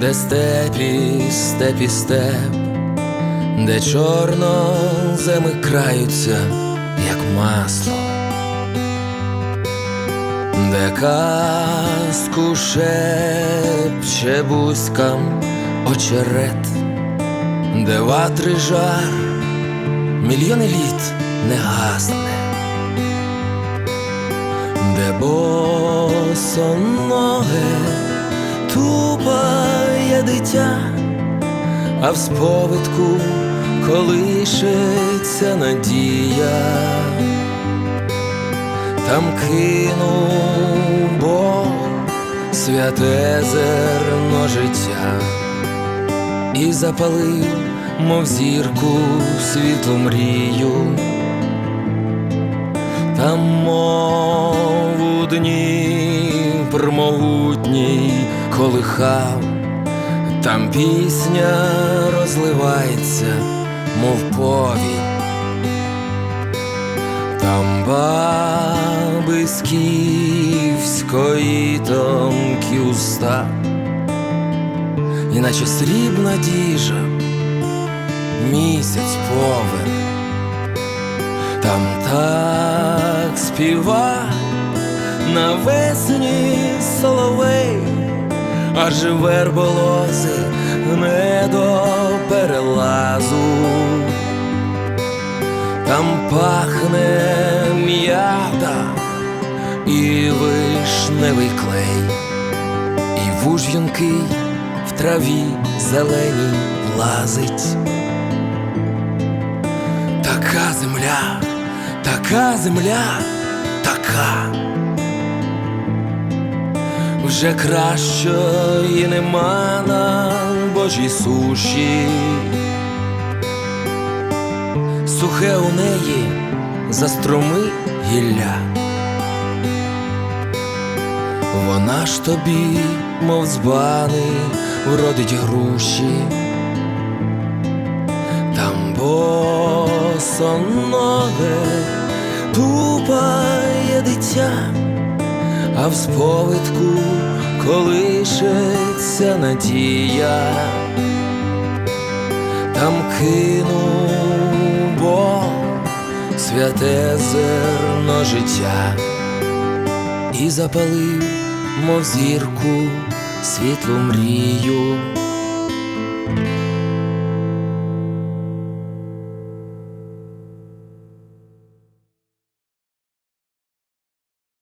де степі, степі степ, де чорноземи краються, як масло, де казку шепче бузькам очерет, де ватри жар мільйони літ не гасне, де босоноге тупає дитя, а в сповитку колишеться надія, там кинув Бог святе зерно життя і запалив, мов зірку світлу мрію, там мов у Дніпр могутній колихав, там пісня розливається, мов повінь, там баби з тонкі уста. Іначе срібна діжа, місяць повен, там так співа навесні соловей, аж верболози не до перелазу, там пахне м'ята і вишневий клей, і вуж'юнки в траві зеленій лазить. Така земля, така земля, така. Вже кращої нема на Божій суші. Сухе у неї заструми гілля. Вона ж тобі, мов збани, вродить груші, там босоноге тупає дитя, а в сповитку колишеться надія, там кину Бог святе зерно життя і запалив, мов зірку, світлу мрію.